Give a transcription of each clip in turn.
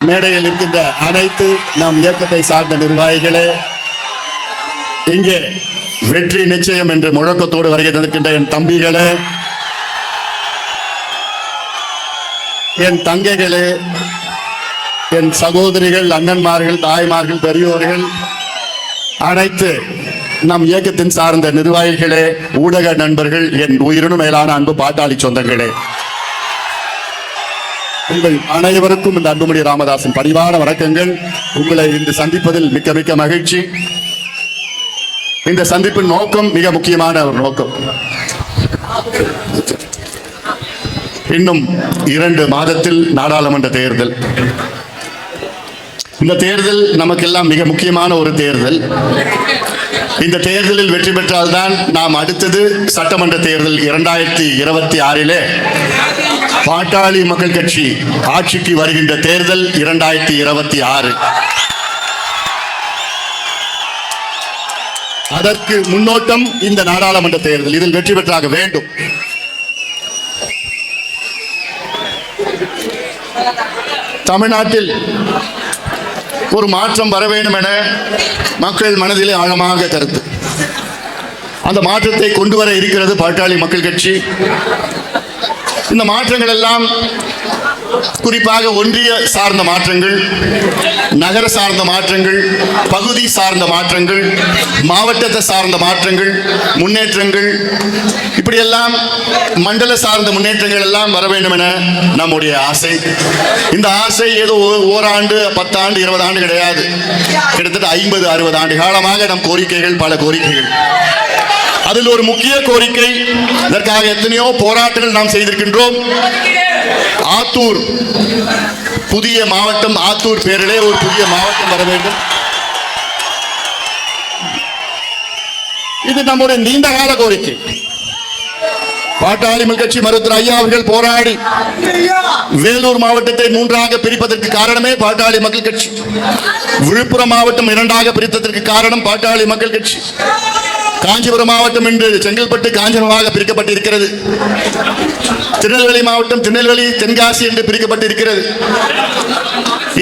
மேடையில் இருக்கின்ற அனைத்து நம் இயக்கத்தை சார்ந்த நிர்வாகிகளே இங்கே வெற்றி நிச்சயம் என்று முழக்கத்தோடு வருகை தந்திருக்கின்ற என் தம்பிகளே என் தங்கைகளே என் சகோதரிகள் அண்ணன்மார்கள் தாய்மார்கள் பெரியோர்கள் அனைத்து நம் இயக்கத்தின் சார்ந்த நிர்வாகிகளே ஊடக நண்பர்கள் என் உயிரினும் மேலான அன்பு பாட்டாளி சொந்தங்களே. உங்கள் அனைவருக்கும் இந்த அன்புமணி ராமதாசன் பணிவான வணக்கங்கள். உங்களை இன்று சந்திப்பதில் மிக்க மிக்க மகிழ்ச்சி. இந்த சந்திப்பின் நோக்கம் மிக முக்கியமான ஒரு நோக்கம். இன்னும் இரண்டு மாதத்தில் நாடாளுமன்ற தேர்தல். இந்த தேர்தல் நமக்கெல்லாம் மிக முக்கியமான ஒரு தேர்தல். இந்த தேர்தலில் வெற்றி பெற்றால்தான் நாம் அடுத்தது சட்டமன்ற தேர்தல் இரண்டாயிரத்தி இருபத்தி ஆறிலே பாட்டாளி மக்கள் கட்சி ஆட்சிக்கு வருகின்ற தேர்தல் இரண்டாயிரத்தி இருபத்தி ஆறு. அதற்கு முன்னோட்டம் இந்த நாடாளுமன்ற தேர்தல். இதில் வெற்றி பெற்றாக வேண்டும். தமிழ்நாட்டில் ஒரு மாற்றம் வர வேண்டும் என மக்கள் மனதிலே ஆழமாக கருத்து. அந்த மாற்றத்தை கொண்டு வர இருக்கிறது பாட்டாளி மக்கள் கட்சி. இந்த மாற்றங்கள் எல்லாம் குறிப்பாக ஒன்றிய சார்ந்த மாற்றங்கள் நகர சார்ந்த மாற்றங்கள் பகுதி சார்ந்த மாற்றங்கள் மாவட்டத்தை சார்ந்த மாற்றங்கள் முன்னேற்றங்கள் இப்படியெல்லாம் மண்டல சார்ந்த முன்னேற்றங்கள் எல்லாம் வர வேண்டும் என நம்முடைய ஆசை. இந்த ஆசை ஏதோ ஓ- ஓராண்டு பத்தாண்டு இருபது ஆண்டு கிடையாது. கிட்டத்தட்ட ஐம்பது அறுபது ஆண்டு காலமாக நம் கோரிக்கைகள் பல கோரிக்கைகள். அதில் ஒரு முக்கிய கோரிக்கை. இதற்காக எத்தனையோ போராட்டங்கள் நாம் செய்திருக்கின்றோம். ஆத்தூர் புதிய மாவட்டம் ஆத்தூர் பேரிலே ஒரு புதிய மாவட்டம் வர வேண்டும். இது நம்முடைய நீண்ட கால கோரிக்கை. பாட்டாளி கட்சி மருத்துவர் ஐயா அவர்கள் போராடி வேலூர் மாவட்டத்தை மூன்றாக பிரிப்பதற்கு காரணமே பாட்டாளி மக்கள் கட்சி. விழுப்புரம் மாவட்டம் இரண்டாக பிரித்ததற்கு காரணம் பாட்டாளி மக்கள் கட்சி. காஞ்சிபுரம் மாவட்டம் என்று செங்கல்பட்டு காஞ்சனமாக பிரிக்கப்பட்டிருக்கிறது. திருநெல்வேலி மாவட்டம் திருநெல்வேலி தென்காசி என்று பிரிக்கப்பட்டிருக்கிறது.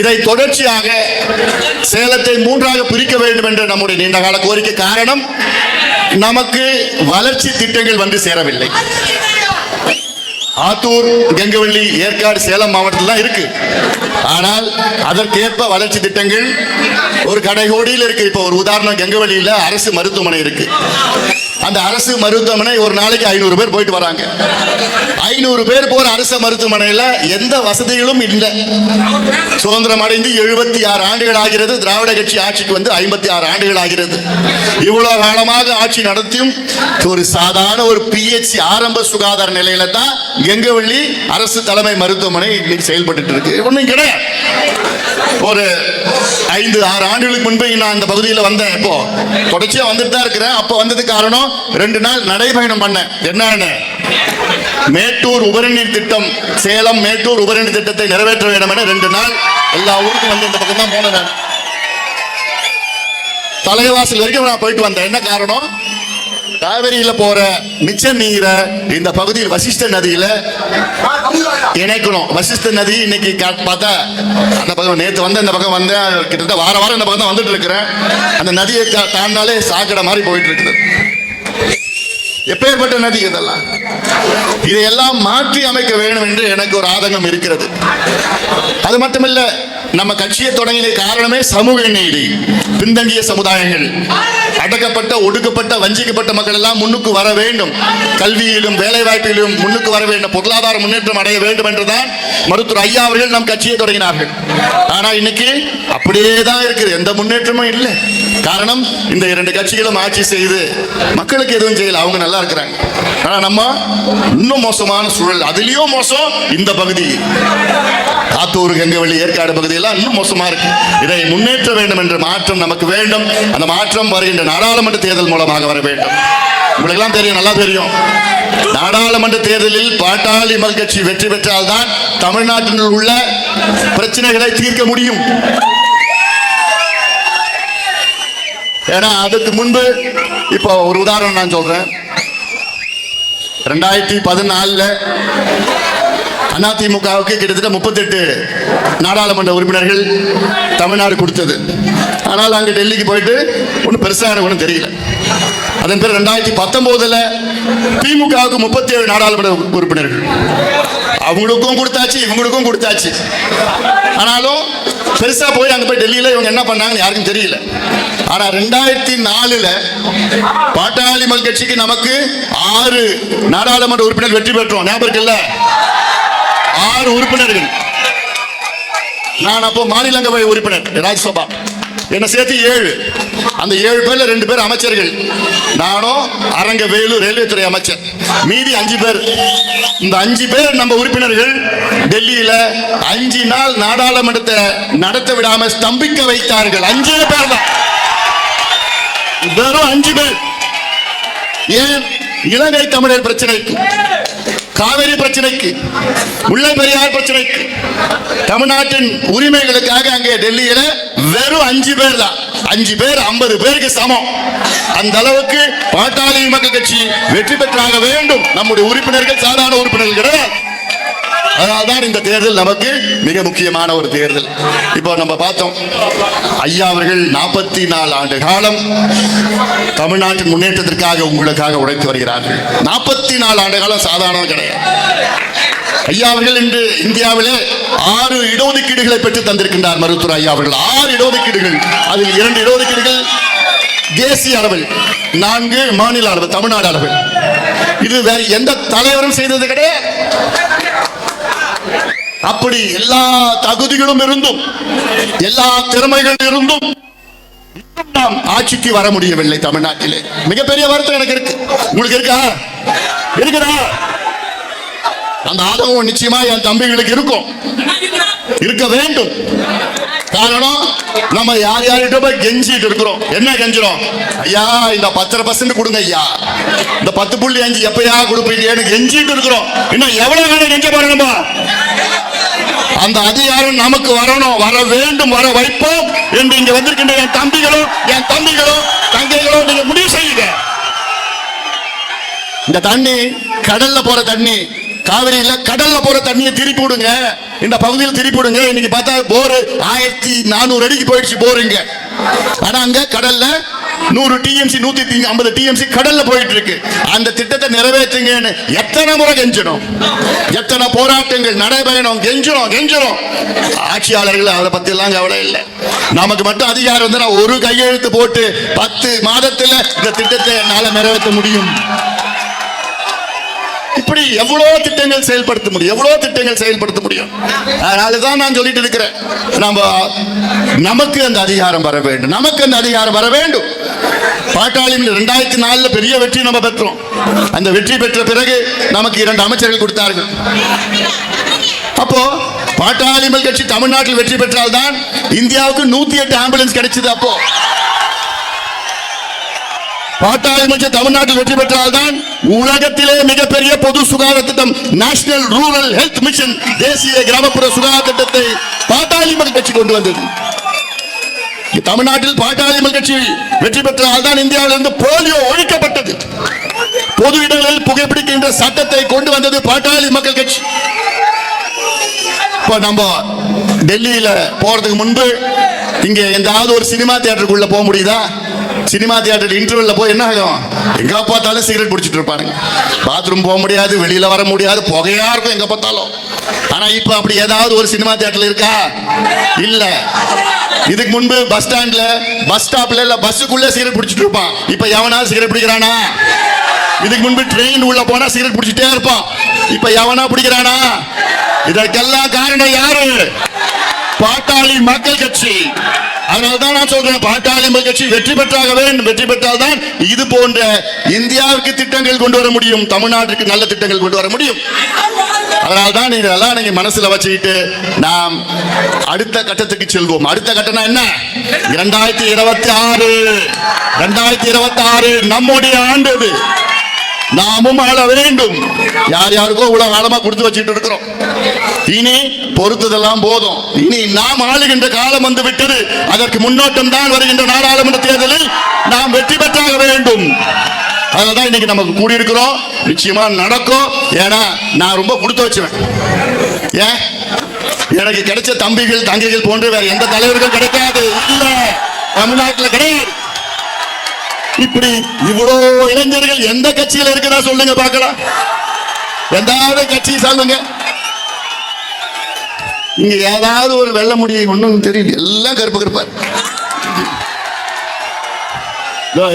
இதை தொடர்ச்சியாக சேலத்தை மூன்றாக பிரிக்க வேண்டும் என்ற நம்முடைய நீண்டகால கோரிக்கை காரணம் நமக்கு வளர்ச்சி திட்டங்கள் வந்து சேரவில்லை. ஆத்தூர் கெங்கவள்ளி ஏற்காடு சேலம் மாவட்டத்தில் தான் இருக்கு. ஆனால் அதற்கேற்ப வளர்ச்சி திட்டங்கள் ஒரு கடைகோடியில் இருக்கு. இப்போ ஒரு உதாரணம் கெங்கவள்ளியில் அரசு மருத்துவமனை இருக்கு. அந்த அரசு மருத்துவமனை ஒரு நாளைக்கு ஐநூறு பேர் போயிட்டு வராங்க. ஐநூறு பேர் போற அரசு மருத்துவமனையில் எந்த வசதிகளும் இல்லை. சுதந்திரம் அடைந்து எழுபத்தி ஆறு ஆண்டுகள் ஆகிறது. திராவிட கட்சி ஆட்சிக்கு வந்து ஐம்பத்தி ஆறு ஆண்டுகள் ஆகிறது. இவ்வளவு காலமாக ஆட்சி நடத்தியும் ஒரு சாதாரண ஒரு பிஹெச்சி ஆரம்ப சுகாதார நிலையில தான் கெங்கவள்ளி அரசு தலைமை மருத்துவமனை இன்னைக்கு செயல்பட்டு இருக்கு. ஒன்றும் கிடையாது. ஒரு ஐந்து ஆறு ஆண்டுகளுக்கு முன்பு நான் இந்த பகுதியில் வந்தேன் இப்போ. தொடர்ச்சியா வந்துட்டு தான் இருக்கிறேன். அப்போ வந்தது காரணம் ரெண்டு நாள் நடைபயணம் பண்ணேன். என்னன்னு? மேட்டூர் உபரிநீர் திட்டம் சேலம் மேட்டூர் உபரிநீர் திட்டத்தை நிறைவேற்ற வேண்டும் என ரெண்டு நாள் எல்லா ஊருக்கும் வந்து இந்த பக்கம் தான் போனேன் நான். தலைவாசல் வரைக்கும் நான் போயிட்டு வந்தேன். என்ன காரணம்? காவிரியில போற மிச்ச நீரை இந்த பகுதியில் வசிஷ்ட நதியில இணைக்கணும். வசிஷ்ட நதி இன்னைக்கு பார்த்தா அந்த பக்கம் நேத்து வந்து இந்த பக்கம் வந்து கிட்டத்தட்ட வார வாரம் இந்த பக்கம் தான் வந்துட்டு இருக்கிறேன். அந்த நதியை தாண்டாலே சாக்கடை மாதிரி போயிட்டு இருக்குது. எப்பேற்பட்ட நதி இதெல்லாம்? இதையெல்லாம் மாற்றி அமைக்க வேண்டும் என்று எனக்கு ஒரு ஆதங்கம் இருக்கிறது. அது மட்டுமல்ல நம்ம கட்சியை தொடங்கிய காரணமே சமூக நீதி. பின்தங்கிய சமுதாயங்கள் அடக்கப்பட்ட ஒடுக்கப்பட்ட வஞ்சிக்கப்பட்ட மக்கள் எல்லாம் முன்னுக்கு வர வேண்டும். கல்வியிலும் வேலை வாய்ப்பிலும் முன்னுக்கு வர வேண்டும். பொருளாதார முன்னேற்றம் அடைய வேண்டும் என்றுதான் மருத்துவர் ஐயா அவர்கள் நம் கட்சியை தொடங்கினார்கள். ஆனா இன்னைக்கு அப்படியே தான் இருக்குது. எந்த முன்னேற்றமும் இல்லை. காரணம் இந்த இரண்டு கட்சிகளும் ஆட்சி செய்து மக்களுக்கு எதுவும் செய்யல. அவங்க நல்லா இருக்கிறாங்க. ஆனா நம்ம இன்னும் மோசமான சூழல். அதுலயும் மோசம் இந்த பகுதி. காத்தூர் கங்கவள்ளி ஏற்காடு பகுதியெல்லாம் இன்னும் மோசமா இருக்கு. இதை முன்னேற்ற வேண்டும் என்ற மாற்றம் நமக்கு வேண்டும். அந்த மாற்றம் வருகின்ற நாடாளுமன்ற தேர்தல் மூலமாக வர வேண்டும். உங்களுக்கெல்லாம் தெரியும் நல்லா தெரியும். நாடாளுமன்ற தேர்தலில் பாட்டாளி மக்கள் கட்சி வெற்றி பெற்றால்தான் தமிழ்நாட்டில் உள்ள பிரச்சனைகளை தீர்க்க முடியும். ஏன்னா அதுக்கு முன்பு இப்போ ஒரு உதாரணம் நான் சொல்றேன். ரெண்டாயிரத்தி பதினாலில் அதிமுகவுக்கு கிட்டத்தட்ட முப்பத்தெட்டு நாடாளுமன்ற உறுப்பினர்கள் தமிழ்நாடு கொடுத்தது. ஆனால் அங்கே டெல்லிக்கு போயிட்டு ஒன்றும் பெருசாக எனக்கு ஒன்றும் தெரியல. அதன் பிறகு ரெண்டாயிரத்தி பத்தொம்போதில் திமுகவுக்கு முப்பத்தி ஏழு நாடாளுமன்ற உறுப்பினர்கள். அவங்களுக்கும் கொடுத்தாச்சு இவங்களுக்கும் கொடுத்தாச்சு. ஆனாலும் பெருசாக போய் அங்கே போய் டெல்லியில் இவங்க என்ன பண்ணாங்கன்னு யாருக்கும் தெரியல. ஆனால் ரெண்டாயிரத்தி நாலில் பாட்டாளி மக்கள் கட்சிக்கு நமக்கு ஆறு நாடாளுமன்ற உறுப்பினர் வெற்றி பெற்றோம். ஞாபகம் இருக்குல்ல? ஆறு உறுப்பினர்கள். நான் அப்போ மாநிலங்களவை உறுப்பினர் ராஜ்யசபா. என்னை சேர்த்து ஏழு. அந்த ஏழு பேர்ல ரெண்டு பேர் அமைச்சர்கள். நானும் அரங்க வேலு ரயில்வே துறை அமைச்சர். மீதி அஞ்சு பேர். இந்த அஞ்சு பேர் நம்ம உறுப்பினர்கள் டெல்லியில அஞ்சு நாள் நாடாளுமன்றத்தை நடத்த விடாம ஸ்தம்பிக்க வைத்தார்கள். அஞ்சு பேர் தான். வெறும் அஞ்சு பேர். ஏன்? இலங்கை தமிழர் பிரச்சனைக்கு காவிரி பிரச்சனைக்கு முல்லை பெரியார் பிரச்சனைக்கு தமிழ்நாட்டின் உரிமைகளுக்காக அங்கே டெல்லியில வெறும் அஞ்சு பேர் தான் அஞ்சு பேர் ஐம்பது பேருக்கு சமம். அந்த அளவுக்கு பாட்டாளி மக்கள் கட்சி வெற்றி பெற்றாக வேண்டும். நம்முடைய உறுப்பினர்கள் சாதாரண உறுப்பினர்கள் கிடையாது. அதனால்தான் இந்த தேர்தல் நமக்கு மிக முக்கியமான ஒரு தேர்தல். இப்போ நம்ம பார்த்தோம் ஐயா அவர்கள் நாற்பத்தி நாலு ஆண்டு காலம் தமிழ்நாட்டின் முன்னேற்றத்திற்காக உங்களுக்காக உழைத்து வருகிறார்கள். நாற்பத்தி நாலு ஆண்டு காலம் சாதாரணம் கிடையாது ஐயா அவர்கள் இன்று இந்தியாவிலே ஆறு இடஒதுக்கீடுகளை பெற்று தந்திருக்கின்றார் மருத்துவர் ஐயா அவர்கள். ஆறு இடஒதுக்கீடுகள் அதில் இரண்டு இடஒதுக்கீடுகள் தேசிய அளவில் நான்கு மாநில அளவு தமிழ்நாடு அளவில். இது வேற எந்த தலைவரும் செய்தது கிடையாது. அப்படி எல்லா தகுதிகளும் இருந்தும் எல்லா திறமைகள் இருந்தும் நாம் ஆட்சிக்கு வர முடியவில்லை தமிழ்நாட்டிலே. மிகப்பெரிய வருத்தம் எனக்கு இருக்கு. உங்களுக்கு இருக்கா? இருக்குதா அந்த ஆதரவு நிச்சயமா என் தம்பிகளுக்கு இருக்கும். இருக்க வேண்டும். காரணம் நம்ம யார் யார்கிட்ட போய் கெஞ்சிட்டு இருக்கிறோம். என்ன கெஞ்சிடும் ஐயா இந்த பத்தரை பர்சன்ட் கொடுங்க ஐயா. இந்த பத்து புள்ளி அஞ்சு எப்பயா கொடுப்பீங்கன்னு கெஞ்சிட்டு இருக்கிறோம். இன்னும் எவ்வளவு வேணும் கெஞ்ச போறோம் அந்த அதிகாரம் நமக்கு வரணும். வர வேண்டும் வர வைப்போம் என்று இங்க வந்திருக்கின்ற என் தம்பிகளும் என் தம்பிகளும் தங்கைகளும் நீங்க முடிவு செய்யுங்க. இந்த தண்ணி கடல்ல போற தண்ணி காவிரியில கடல்ல போற தண்ணியை திருப்பி விடுங்க. இந்த பகுதியில் திருப்பிடுங்க இன்னைக்கு பார்த்தா போர் ஆயிரத்தி நானூறு அடிக்கு போயிடுச்சு போருங்க ஆனா அங்க கடல்ல நூறு டிஎம்சி நூத்தி ஐம்பது டிஎம்சி கடல்ல போயிட்டு இருக்கு அந்த திட்டத்தை நிறைவேற்றுங்கன்னு எத்தனை முறை கெஞ்சணும் எத்தனை போராட்டங்கள் நடைபெறணும். கெஞ்சணும் கெஞ்சணும் ஆட்சியாளர்கள் அதை பத்தி எல்லாம் கவலை இல்லை. நமக்கு மட்டும் அதிகாரம் வந்து ஒரு கையெழுத்து போட்டு பத்து மாதத்துல இந்த திட்டத்தை என்னால நிறைவேற்ற முடியும். எப்படி எவ்வளவு திட்டங்கள் செயல்படுத்த முடியும்? எவ்வளவு திட்டங்கள் செயல்படுத்த முடியும்? அதனால தான் நான் சொல்லிட்டு இருக்கிறேன். நம்ம நமக்கு அந்த அதிகாரம் வர வேண்டும். நமக்கு அந்த அதிகாரம் வர வேண்டும். பாட்டாளி ரெண்டாயிரத்தி நாலுல பெரிய வெற்றி நம்ம பெற்றோம். அந்த வெற்றி பெற்ற பிறகு நமக்கு இரண்டு அமைச்சர்கள் கொடுத்தார்கள். அப்போ பாட்டாளிமல் கட்சி தமிழ்நாட்டில் வெற்றி பெற்றால்தான் இந்தியாவுக்கு நூத்தி எட்டு ஆம்புலன்ஸ் கிடைச்சது அப்போ. பாட்டாளி தமிழ்நாட்டில் வெற்றி பெற்றால்தான் உலகத்திலே மிகப்பெரிய பொது சுகாதார திட்டம் நேஷனல் ரூரல் ஹெல்த் மிஷன் தேசிய கிராமப்புற சுகாதார திட்டத்தை பாட்டாளி மக்கள் கட்சி கொண்டு வந்தது. தமிழ்நாட்டில் பாட்டாளி மக்கள் கட்சி வெற்றி பெற்றால் தான் இந்தியாவிலிருந்து போலியோ ஒழிக்கப்பட்டது. பொது இடங்களில் புகைப்பிடிக்கின்ற சட்டத்தை கொண்டு வந்தது பாட்டாளி மக்கள் கட்சி. இப்போ நம்ம டெல்லியில போறதுக்கு முன்பு இங்க எந்தாவது ஒரு சினிமா தியேட்டருக்குள்ள போக முடியுதா? சினிமா தியேட்டர் இன்டர்வெல்ல போய் என்ன ஆகும்? எங்க பார்த்தாலும் சிகரெட் பிடிச்சிட்டு இருப்பாங்க பாத்ரூம் போக முடியாது வெளியில வர முடியாது புகையா இருக்கும் எங்க பார்த்தாலும். ஆனா இப்ப அப்படி ஏதாவது ஒரு சினிமா தியேட்டர்ல இருக்கா? இல்ல. இதுக்கு முன்பு பஸ் ஸ்டாண்ட்ல பஸ் ஸ்டாப்ல இல்ல பஸ்ஸுக்குள்ள சிகரெட் பிடிச்சிட்டு இருப்பான். இப்ப எவனாவது சிகரெட் பிடிக்கிறானா? இதுக்கு முன்பு ட்ரெயின் உள்ள போனா சிகரெட் பிடிச்சிட்டே இருப்பான். இப்ப எவனா பிடிக்கிறானா? இதற்கெல்லாம் காரணம் யாரு? பாட்டாளி மக்கள் கட்சி. அதனால்தான் நான் சொல்றேன் பாட்டாளி மக்கள் கட்சி வெற்றி பெற்றாக வேண்டும். வெற்றி பெற்றால் தான் இது போன்ற இந்தியாவுக்கு திட்டங்கள் கொண்டு வர முடியும். தமிழ்நாட்டுக்கு நல்ல திட்டங்கள் கொண்டு வர முடியும். அதனால்தான் நீங்க எல்லாம் நீங்க மனசுல வச்சுக்கிட்டு நாம் அடுத்த கட்டத்துக்கு செல்வோம். அடுத்த கட்டணம் என்ன? இரண்டாயிரத்தி இருபத்தி ஆறு. இரண்டாயிரத்தி இருபத்தி ஆறு நம்முடைய ஆண்டு நாமும் ஆள வேண்டும். யார் யாருக்கோ இவ்வளவு காலமா கொடுத்து வச்சுட்டு இருக்கிறோம். இனி பொறுத்ததெல்லாம் போதும். இனி நாம் ஆளுகின்ற காலம் வந்து விட்டது. அதற்கு முன்னோட்டம் தான் வருகின்ற நாடாளுமன்ற தேர்தலில் நாம் வெற்றி பெற்றாக வேண்டும். அதனால்தான் இன்னைக்கு நமக்கு கூடியிருக்கிறோம். நிச்சயமா நடக்கும். ஏன்னா நான் ரொம்ப கொடுத்து வச்சுவேன். ஏன்? எனக்கு கிடைச்ச தம்பிகள் தங்கைகள் போன்ற வேற எந்த தலைவர்கள் கிடைக்காது. இல்ல தமிழ்நாட்டில் கிடையாது. இப்படி இவ்வளவு இளைஞர்கள் எந்த கட்சியில் இருக்குதா சொல்லுங்க பார்க்கலாம். எந்தாவது கட்சி சொல்லுங்க. இங்க ஏதாவது ஒரு வெள்ள முடியை ஒண்ணும் தெரியல எல்லாம் கருப்பு கருப்பார்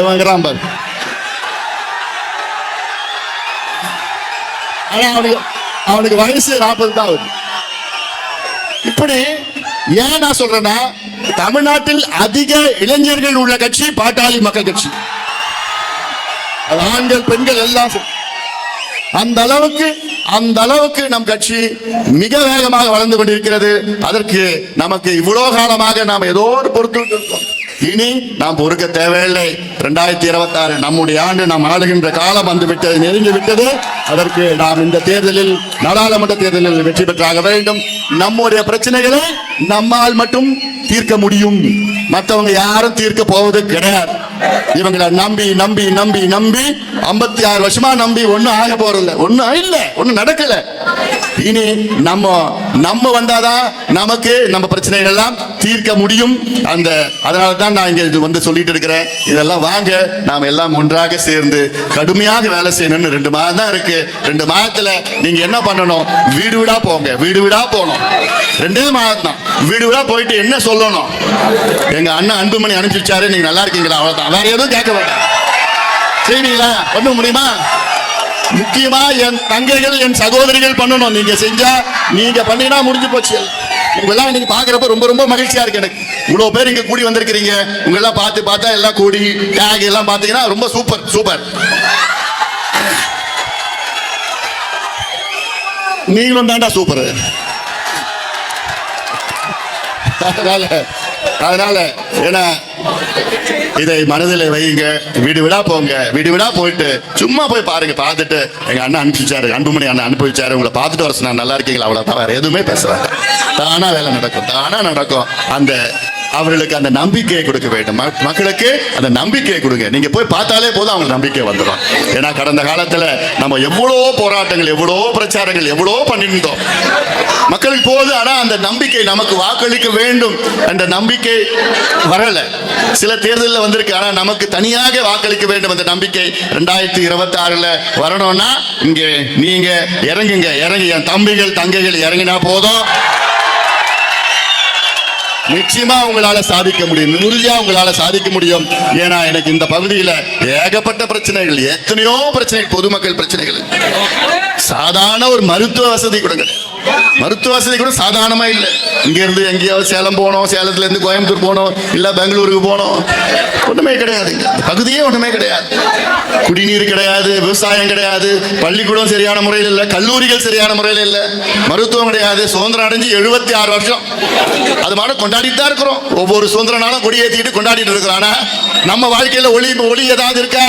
வாங்குறான் பாரு. ஆனா அவனுக்கு அவனுக்கு வயசு நாற்பது தான் ஆகுது. இப்படி ஏன் நான் சொல்றேன்னா தமிழ்நாட்டில் அதிக இளைஞர்கள் உள்ள கட்சி பாட்டாளி மக்கள் கட்சி. அது ஆண்கள் பெண்கள் எல்லாம் அந்த அளவுக்கு அந்த அளவுக்கு நம் கட்சி மிக வேகமாக வளர்ந்து கொண்டிருக்கிறது. அதற்கு நமக்கு இவ்வளவு காலமாக நாம் ஏதோ ஒரு பொறுத்து இனி நாம் பொறுக்க தேவையில்லை. இரண்டாயிரத்தி இருபத்தி ஆறு நம்முடைய ஆண்டு நாம் ஆளுகின்ற காலம் வந்து விட்டது நெருங்கி விட்டது. அதற்கு நாம் இந்த தேர்தலில் நாடாளுமன்ற தேர்தலில் வெற்றி பெற்றாக வேண்டும். நம்முடைய பிரச்சனைகளை நம்மால் மட்டும் தீர்க்க முடியும். மற்றவங்க யாரும் தீர்க்க போவது கிடையாது. இவங்களை நம்பி நம்பி நம்பி நம்பி 56 ஆறு வருஷமா நம்பி ஒன்னும் ஆக போறதில்ல. ஒன்னும் இல்ல ஒன்னும் நடக்கல. இனி நம்ம நம்ம வந்தாதான் நமக்கு நம்ம பிரச்சனைகள் எல்லாம் தீர்க்க முடியும். அந்த அதனால தான் நான் இங்க இது வந்து சொல்லிட்டு இருக்கிறேன். இதெல்லாம் வாங்க நாம் எல்லாம் ஒன்றாக சேர்ந்து கடுமையாக வேலை செய்யணும்னு ரெண்டு மாதம் தான் இருக்கு. ரெண்டு மாதத்துல நீங்க என்ன பண்ணணும்? வீடு வீடா போங்க. வீடு வீடா போகணும். ரெண்டே மாதம் தான் வீடு வீடா போயிட்டு என்ன சொல்லணும்? எங்க அண்ணன் அன்புமணி அனுப்பிச்சு வச்சாரு நீங்க நல்லா இருக்கீங்களா? அவ்வளவுதான். வேற எதுவும் கேட்க வேண்டாம். செய்வீங்களா பண்ண முடியுமா? முக்கியமா என் தங்கைகள் என் சகோதரிகள் பண்ணணும். நீங்க செஞ்சா நீங்க பண்ணீங்கன்னா முடிஞ்சு போச்சு. உங்கெல்லாம் இன்னைக்கு பாக்குறப்ப ரொம்ப ரொம்ப மகிழ்ச்சியா இருக்கு எனக்கு. இவ்வளவு பேர் இங்க கூடி வந்திருக்கிறீங்க. உங்க எல்லாம் பார்த்து பார்த்தா எல்லாம் கூடி டேக் எல்லாம் பாத்தீங்கன்னா ரொம்ப சூப்பர் சூப்பர் நீங்களும் தாண்டா சூப்பர் அதனால அதனால ஏன்னா இதை மனதில் வையுங்க. வீடு விடா போங்க. வீடு விடா போயிட்டு சும்மா போய் பாருங்க. பார்த்துட்டு எங்க அண்ணன் அனுப்பிச்சாரு. அன்புமணி அண்ணன் அனுப்பி வச்சாரு உங்களை பார்த்துட்டு வர நான் நல்லா இருக்கீங்களா? அவ்வளவுதான். வேற எதுவுமே பேசுறாங்க தானா வேலை நடக்கும். தானா நடக்கும். அந்த அவர்களுக்கு அந்த நம்பிக்கையை கொடுக்க வேண்டும். மக்களுக்கு அந்த நம்பிக்கையை கொடுங்க. நீங்க போய் பார்த்தாலே போதும் அவங்களுக்கு நம்பிக்கை வந்துடும். ஏன்னா கடந்த காலத்துல நம்ம எவ்வளோ போராட்டங்கள் எவ்வளோ பிரச்சாரங்கள் எவ்வளோ பண்ணியிருந்தோம். மக்களுக்கு போது ஆனா அந்த நம்பிக்கை நமக்கு வாக்களிக்க வேண்டும் அந்த நம்பிக்கை வரல. சில தேர்தலில் வந்திருக்கு. ஆனா நமக்கு தனியாக வாக்களிக்க வேண்டும் அந்த நம்பிக்கை ரெண்டாயிரத்தி இருபத்தி ஆறுல வரணும்னா இங்கே நீங்க இறங்குங்க. இறங்கி என் தம்பிகள் தங்கைகள் இறங்கினா போதும். நிச்சயமா உங்களால சாதிக்க முடியும். உறுதியா உங்களால சாதிக்க முடியும். ஏன்னா எனக்கு இந்த பகுதியில ஏகப்பட்ட பிரச்சனைகள் எத்தனையோ பிரச்சனைகள் பொதுமக்கள் பிரச்சனைகள். சாதாரண ஒரு மருத்துவ வசதி கொடுங்க மருத்துவ வசதி கூட சாதாரணமா இல்லை. இங்க இருந்து எங்கேயாவது சேலம் போனோம் சேலத்துல இருந்து கோயம்புத்தூர் போனோம் இல்ல பெங்களூருக்கு போனோம். ஒண்ணுமே கிடையாது. பகுதியே ஒண்ணுமே கிடையாது. குடிநீர் கிடையாது விவசாயம் கிடையாது பள்ளிக்கூடம் சரியான முறையில் இல்லை கல்லூரிகள் சரியான முறையில் இல்லை மருத்துவம் கிடையாது. சுதந்திரம் அடைஞ்சு எழுபத்தி ஆறு வருஷம். அது மாதிரி கொண்டாடிட்டு தான் இருக்கிறோம். ஒவ்வொரு சுதந்திர நாளும் கொடி ஏற்றிட்டு கொண்டாடிட்டு இருக்கிறோம். ஆனால் நம்ம வாழ்க்கையில ஒளி ஒளி ஏதாவது இருக்கா?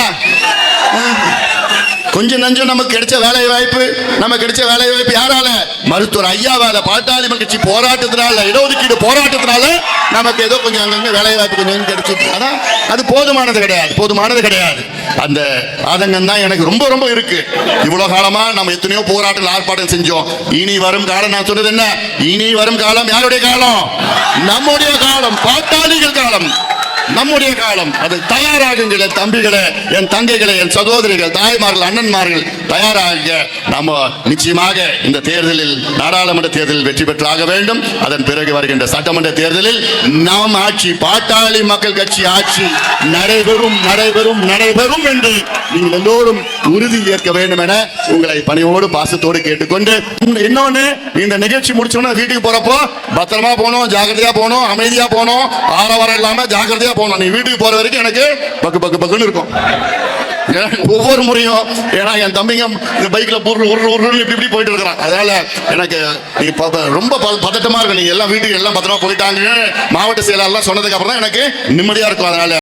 கொஞ்சம் நஞ்சம் நமக்கு கிடைச்ச வேலை வாய்ப்பு நமக்கு கிடைச்ச வேலை வாய்ப்பு யாரால? மருத்துவர் ஐயாவால பாட்டாளி கட்சி போராட்டத்தினால இடஒதுக்கீடு போராட்டத்தினால நமக்கு ஏதோ கொஞ்சம் அங்கங்க வேலை வாய்ப்பு கொஞ்சம் கொஞ்சம் கிடைச்சிட்டு அது போதுமானது கிடையாது போதுமானது கிடையாது. அந்த ஆதங்கம் தான் எனக்கு ரொம்ப ரொம்ப இருக்கு. இவ்வளவு காலமா நம்ம எத்தனையோ போராட்டங்கள் ஆர்ப்பாட்டம் செஞ்சோம். இனி வரும் காலம் நான் சொன்னது என்ன? இனி வரும் காலம் யாருடைய காலம்? நம்முடைய காலம் பாட்டாளிகள் காலம். நம்முடைய காலம். அது தயாராகுங்கள் என் தம்பிகளே என் தங்கைகளே என் சகோதரிகள் தாய்மார்கள் அண்ணன்மார்கள் தயாராக நம்ம நிச்சயமாக இந்த தேர்தலில் நாடாளுமன்ற தேர்தலில் வெற்றி பெற்றாக வேண்டும். அதன் பிறகு வருகின்ற சட்டமன்ற தேர்தலில் நாம் ஆட்சி பாட்டாளி மக்கள் கட்சி ஆட்சி நடைபெறும் நடைபெறும் நடைபெறும் என்று நீங்கள் எல்லோரும் உறுதி ஏற்க வேண்டும் என உங்களை பணியோடு பாசத்தோடு கேட்டுக்கொண்டு இன்னொன்னு இந்த நிகழ்ச்சி முடிச்சோன்னா வீட்டுக்கு போறப்போ பத்திரமா போனோம் ஜாக்கிரதையா போனோம் அமைதியா போனோம் ஆரவாரம் இல்லாம ஜாக்கிரதையா போகணும். நீ வீட்டுக்கு போற வரைக்கும் எனக்கு பக்கு பக்கு பக்குன்னு இருக்கும். ஏன்னா, ஒவ்வொரு முறையும் ஏன்னா என் தம்பிங்க இந்த பைக்ல உருள் உருள் உருள் இப்படி இப்படி போயிட்டு இருக்கிறான். அதனால எனக்கு நீ ரொம்ப ப- பதட்டமா இருக்கும் நீங்க எல்லாம் வீட்டுக்கு எல்லாம் பத்திரமா போயிட்டாங்க. மாவட்ட செயலாளர்லாம் சொன்னதுக்கு அப்புறம் தான் எனக்கு நிம்மதியா இருக்கும். அதனால